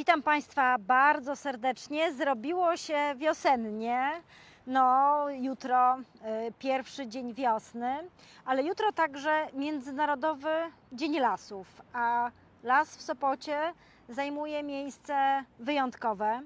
Witam Państwa bardzo serdecznie. Zrobiło się wiosennie. No, jutro y, pierwszy dzień wiosny, ale jutro także Międzynarodowy Dzień Lasów, a las w Sopocie zajmuje miejsce wyjątkowe.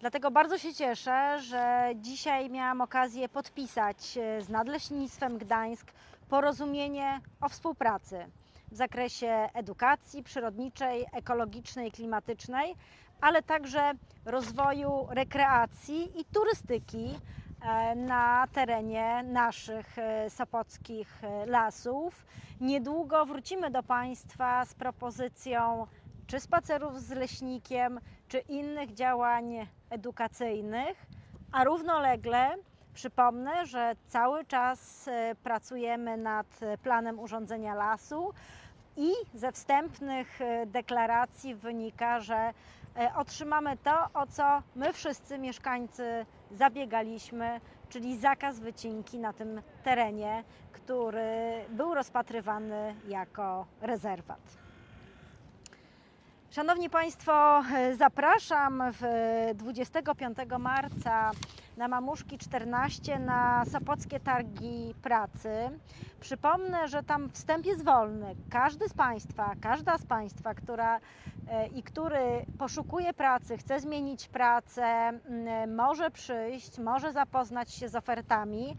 Dlatego bardzo się cieszę, że dzisiaj miałam okazję podpisać y, z Nadleśnictwem Gdańsk porozumienie o współpracy w zakresie edukacji przyrodniczej, ekologicznej, klimatycznej, ale także rozwoju rekreacji i turystyki e, na terenie naszych e, sopockich e, lasów. Niedługo wrócimy do Państwa z propozycją czy spacerów z leśnikiem, czy innych działań edukacyjnych, a równolegle Przypomnę, że cały czas pracujemy nad planem urządzenia lasu i ze wstępnych e, deklaracji wynika, że e, otrzymamy to, o co my wszyscy mieszkańcy zabiegaliśmy, czyli zakaz wycinki na tym terenie, który był rozpatrywany jako rezerwat. Szanowni Państwo, e, zapraszam w 25 marca na Mamuszki 14 na Sopockie Targi Pracy. Przypomnę, że tam wstęp jest wolny. Każdy z Państwa, każda z Państwa, która e, i który poszukuje pracy, chce zmienić pracę, może przyjść, może zapoznać się z ofertami.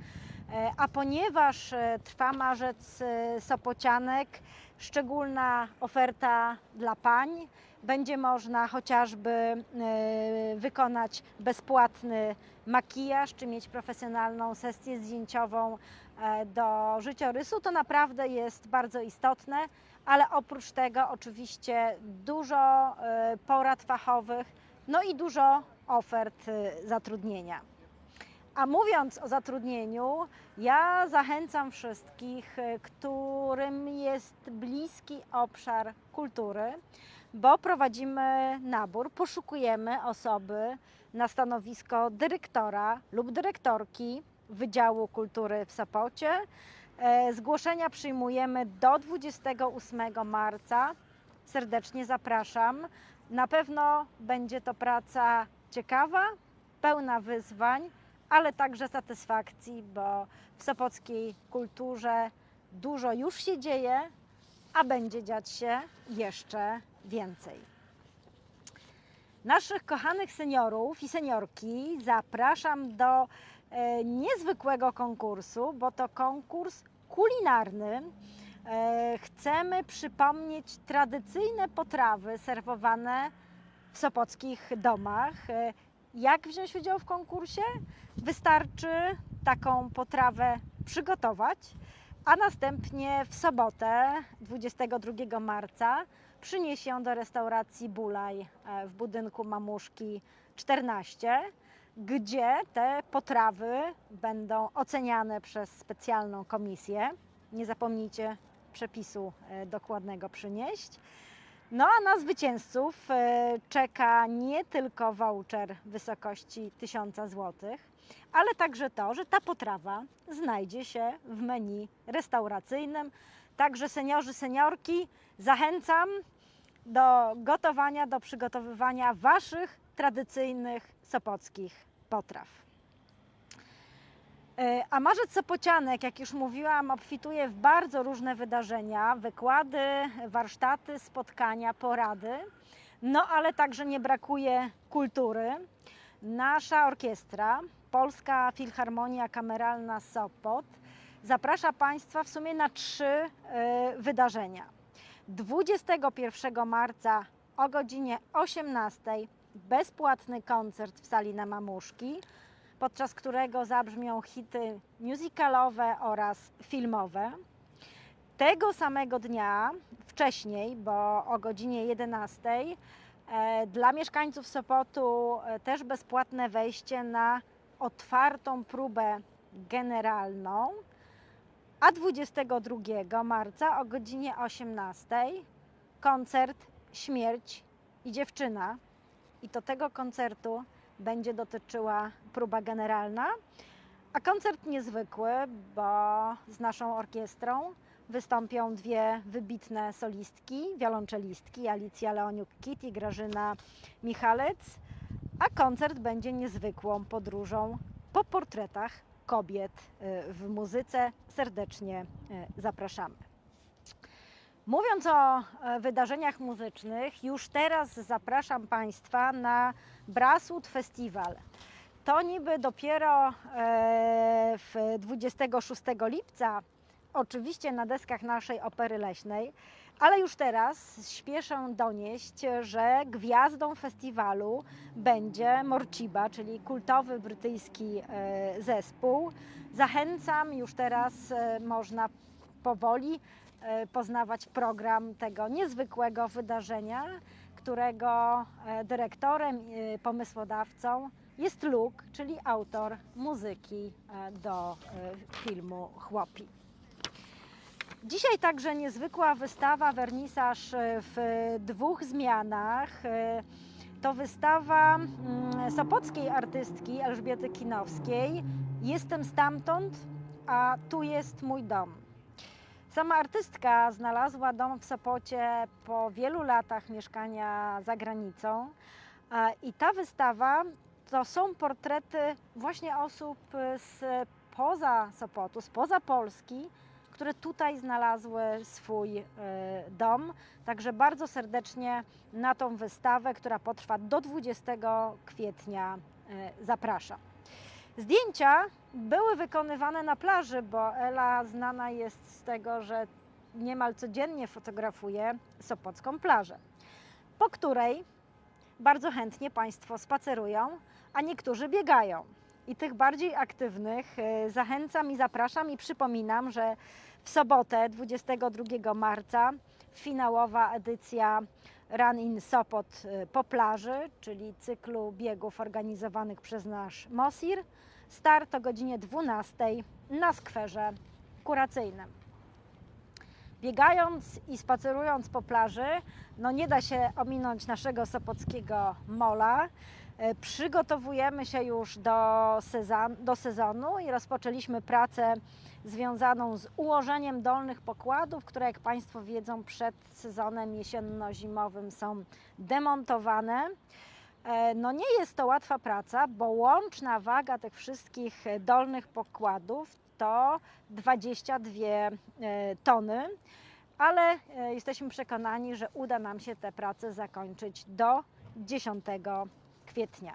E, A ponieważ e, trwa marzec Sopocianek, szczególna oferta dla pań. Będzie można chociażby e, wykonać bezpłatny makijaż, czy mieć profesjonalną sesję zdjęciową e, do życiorysu. To naprawdę jest bardzo istotne, ale oprócz tego oczywiście dużo e, porad fachowych, no i dużo ofert zatrudnienia. A mówiąc o zatrudnieniu, ja zachęcam wszystkich, y, którym jest bliski obszar kultury, bo prowadzimy nabór, poszukujemy osoby na stanowisko dyrektora lub dyrektorki Wydziału Kultury w Sopocie. E, Zgłoszenia przyjmujemy do 28 marca. Serdecznie zapraszam. Na pewno będzie to praca ciekawa, pełna wyzwań ale także satysfakcji, bo w sopockiej kulturze dużo już się dzieje, a będzie dziać się jeszcze więcej. Naszych kochanych seniorów i seniorki zapraszam do e, niezwykłego konkursu, bo to konkurs kulinarny. E, chcemy przypomnieć tradycyjne potrawy serwowane w sopockich domach. Jak wziąć udział w konkursie? Wystarczy taką potrawę przygotować, a następnie w sobotę 22 marca przynieść ją do restauracji Bulaj e, w budynku Mamuszki 14, gdzie te potrawy będą oceniane przez specjalną komisję. Nie zapomnijcie przepisu e, dokładnego przynieść. No a na zwycięzców e, czeka nie tylko voucher w wysokości 1000 zł, ale także to, że ta potrawa znajdzie się w menu restauracyjnym. Także seniorzy, seniorki, zachęcam do gotowania, do przygotowywania Waszych tradycyjnych sopockich potraw. E, A marzec Sopocianek, jak już mówiłam, obfituje w bardzo różne wydarzenia, wykłady, warsztaty, spotkania, porady. No ale także nie brakuje kultury. Nasza orkiestra, Polska Filharmonia Kameralna Sopot, zaprasza Państwa w sumie na trzy e, wydarzenia. 21 marca o godzinie 18 bezpłatny koncert w sali na Mamuszki podczas którego zabrzmią hity musicalowe oraz filmowe. Tego samego dnia, wcześniej, bo o godzinie 11, e, dla mieszkańców Sopotu e, też bezpłatne wejście na otwartą próbę generalną, a 22 marca o godzinie 18 koncert Śmierć i dziewczyna. I to tego koncertu będzie dotyczyła próba generalna, a koncert niezwykły, bo z naszą orkiestrą wystąpią dwie wybitne solistki, wiolonczelistki, Alicja Leoniuk-Kit i Grażyna Michalec, a koncert będzie niezwykłą podróżą po portretach kobiet y, w muzyce. Serdecznie y, zapraszamy. Mówiąc o e, wydarzeniach muzycznych, już teraz zapraszam Państwa na Braswood Festival. To niby dopiero e, w 26 lipca, oczywiście na deskach naszej opery leśnej, ale już teraz śpieszę donieść, że gwiazdą festiwalu będzie Morciba, czyli kultowy brytyjski e, zespół. Zachęcam, już teraz można powoli poznawać program tego niezwykłego wydarzenia, którego e, dyrektorem, e, pomysłodawcą jest Luke, czyli autor muzyki e, do e, filmu Chłopi. Dzisiaj także niezwykła wystawa, wernisaż e, w dwóch zmianach. E, To wystawa mm, sopockiej artystki Elżbiety Kinowskiej. Jestem stamtąd, a tu jest mój dom. Sama artystka znalazła dom w Sopocie po wielu latach mieszkania za granicą. I ta wystawa to są portrety właśnie osób z poza Sopotu, spoza Polski, które tutaj znalazły swój e, dom. Także bardzo serdecznie na tą wystawę, która potrwa do 20 kwietnia, e, zapraszam. Zdjęcia były wykonywane na plaży, bo Ela znana jest z tego, że niemal codziennie fotografuje Sopocką plażę, po której bardzo chętnie Państwo spacerują, a niektórzy biegają. I tych bardziej aktywnych e, zachęcam i zapraszam i przypominam, że w sobotę 22 marca finałowa edycja Run in Sopot e, po plaży, czyli cyklu biegów organizowanych przez nasz MOSIR. Start o godzinie 12 na skwerze kuracyjnym. Biegając i spacerując po plaży, no nie da się ominąć naszego sopockiego mola. E, Przygotowujemy się już do, sezon, do sezonu i rozpoczęliśmy pracę związaną z ułożeniem dolnych pokładów, które jak Państwo wiedzą przed sezonem jesienno-zimowym są demontowane. E, No nie jest to łatwa praca, bo łączna waga tych wszystkich dolnych pokładów to 22 e, tony, ale jesteśmy przekonani, że uda nam się tę pracę zakończyć do 10 kwietnia.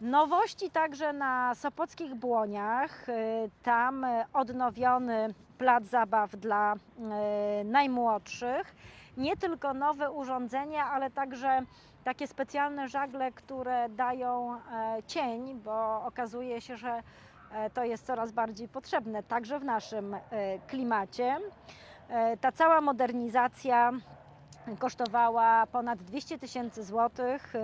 Nowości także na Sopockich Błoniach. E, Tam odnowiony plac zabaw dla e, najmłodszych. Nie tylko nowe urządzenia, ale także takie specjalne żagle, które dają e, cień, bo okazuje się, że e, to jest coraz bardziej potrzebne także w naszym e, klimacie. Ta cała modernizacja kosztowała ponad 200 tysięcy złotych e,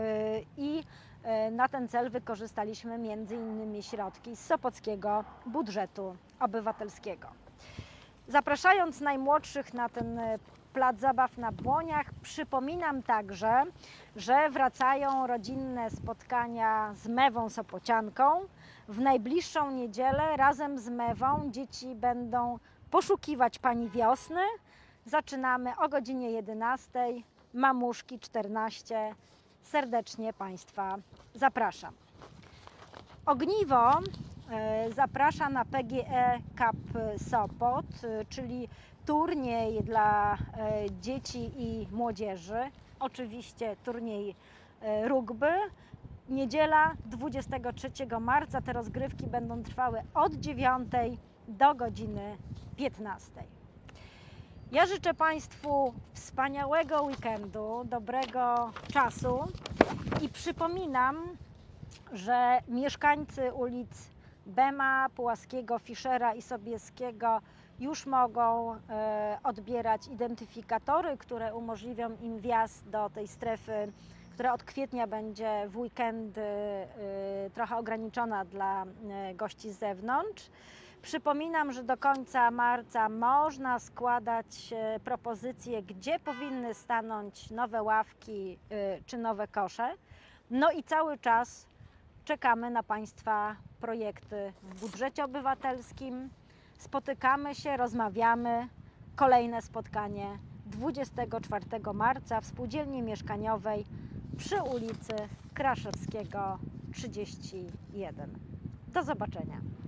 i e, na ten cel wykorzystaliśmy między innymi środki z Sopockiego budżetu obywatelskiego. Zapraszając najmłodszych na ten e, plac zabaw na Błoniach, przypominam także, że wracają rodzinne spotkania z Mewą Sopocianką. W najbliższą niedzielę razem z Mewą dzieci będą poszukiwać Pani Wiosny. Zaczynamy o godzinie 11, Mamuszki 14. Serdecznie Państwa zapraszam. Ogniwo e, zaprasza na PGE Cup Sopot, e, czyli turniej dla e, dzieci i młodzieży. Oczywiście turniej rugby. Niedziela 23 marca te rozgrywki będą trwały od 9 do godziny 15. Ja życzę Państwu wspaniałego weekendu, dobrego czasu i przypominam, że mieszkańcy ulic Bema, Pułaskiego, Fiszera i Sobieskiego już mogą e, odbierać identyfikatory, które umożliwią im wjazd do tej strefy, która od kwietnia będzie w weekendy e, trochę ograniczona dla e, gości z zewnątrz. Przypominam, że do końca marca można składać e, propozycje, gdzie powinny stanąć nowe ławki e, czy nowe kosze. No i cały czas czekamy na Państwa projekty w budżecie obywatelskim. Spotykamy się, rozmawiamy, kolejne spotkanie 24 marca w spółdzielni mieszkaniowej przy ulicy Kraszewskiego 31. Do zobaczenia.